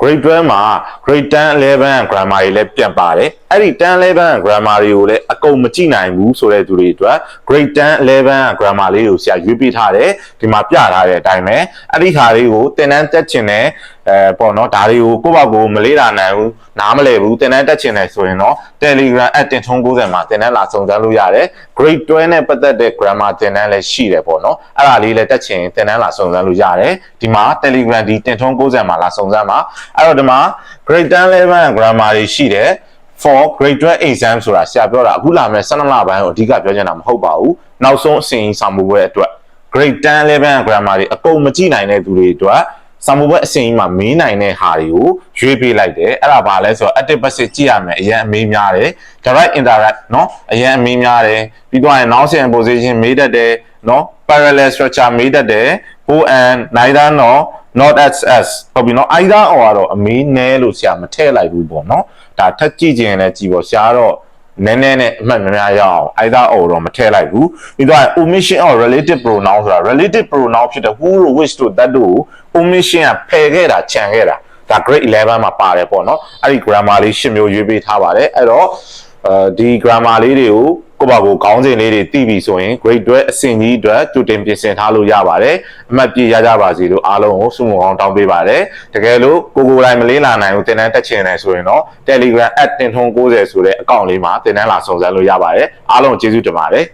grade 12မှာ grade 10 11 grammar တွေလည်းပြန်ပါတယ်အဲ့ဒီ10 11 grammar တွေကိုလည်းအကုန်မကြည့်နိုင်ဘူးဆိုတဲ့သူတွေအတွက် grade 10 11 grammar လေးကိုဆရာရွေးပေးထားတယ်ဒီမှာပြထားတဲ့အတိုင်းပဲအဲ့ဒီဟာလေးကိုသင်တန်းတက်ချင်တဲ့အဲပေါ့နော်ဒါတွေကိုကိုယ့်ဘာကိုယ်မလေးလာနိုင်ဘူးနားမလည်ဘူးသင်တန်းတက်ချင်တယ်ဆိုရင်တော့ Telegram အတင်ထုံး90မှာသင်တန်းလာစုံစမ်းလို့ရတယ် grade 12နဲ့ပတ်သက်တဲ့ grammar သင်တန်းလည်းရှိတယ်ပေါ့နော်အဲ့ဒါလေးလည်းတက်ချင်သင်တန်းလာစုံစမ်းလို့ရတယ်ဒီမှာ Telegram ဒီတင်ထုံး90မှာလာစုံစမ်းပါအဲ့တော့ဒီမှာ grade 10 11 grammar တွေရှိတယ် for grade 12 exam ဆိုတာဆရာပြောတာအခုလာမယ့်12လပိုင်းကိုအဓိကပြောချင်တာမဟုတ်ပါဘူးနောက်ဆုံးအစီအရင်ဆောင်မှုပွဲအတွက် grade 10 11 grammar တွေအကုန်မကြည့်နိုင်တဲ့သူတွေအတွက် ဆောင်မှုပွဲအစီအရင်မှာမင်းနိုင်တဲ့ဟာတွေကိုရွေးပေးလိုက်တယ်အဲ့ဒါဘာလဲဆိုတော့ active passive ကြည့်ရမယ်အရင်အမေးများတယ် direct indirect เนาะအရင်အမေးများတယ်ပြီးတော့ရင် now in position မေးတတ်တယ်เนาะ parallel structure မေးတတ်တယ် o and neither nor not as as ဟုတ်ပြီเนาะ either or ကတော့အမေးနဲလို့ဆရာမထည့်လိုက်ဘူးပေါ့เนาะဒါထပ်ကြည့်ခြင်းလည်းကြည့်ပေါ့ဆရာကတော့ နည်းနည်းနဲ့အမှတ်များများရအောင် either or တော့မထည့်လိုက်ဘူးပြီးတော့ omission or relative pronoun ဆိုတာ relative pronoun ဖြစ်တဲ့ who တို့ which တို့ that တို့ omission ကဖယ်ခဲ့တာခြံခဲ့တာဒါ grade 11မှာပါတယ်ပေါ့နော်အဲ့ဒီ grammar လေး၈မျိုးရွေးပေးထားပါတယ်အဲ့တော့အဲဒီ grammar လေးတွေကို ကိုယ့်ဘာကိုခေါင်းစဉ်လေးတွေသိပြီဆိုရင် grade 12အဆင့်ကြီးအတွက်ကြိုတင်ပြင်ဆင်ထားလို့ရပါတယ်အမှတ်ပြရကြပါစေလို့အားလုံးကိုဆုမွန်အောင်တောင်းပေးပါတယ်တကယ်လို့ကိုကိုယ်တိုင်မလေးလာနိုင်ဘူးသင်တန်းတက်ချင်တယ်ဆိုရင်တော့ Telegram @တင်ထုံး90ဆိုတဲ့အကောင့်လေးမှာသင်တန်းလာစုံစမ်းလို့ရပါတယ်အားလုံးကျေးဇူးတင်ပါတယ်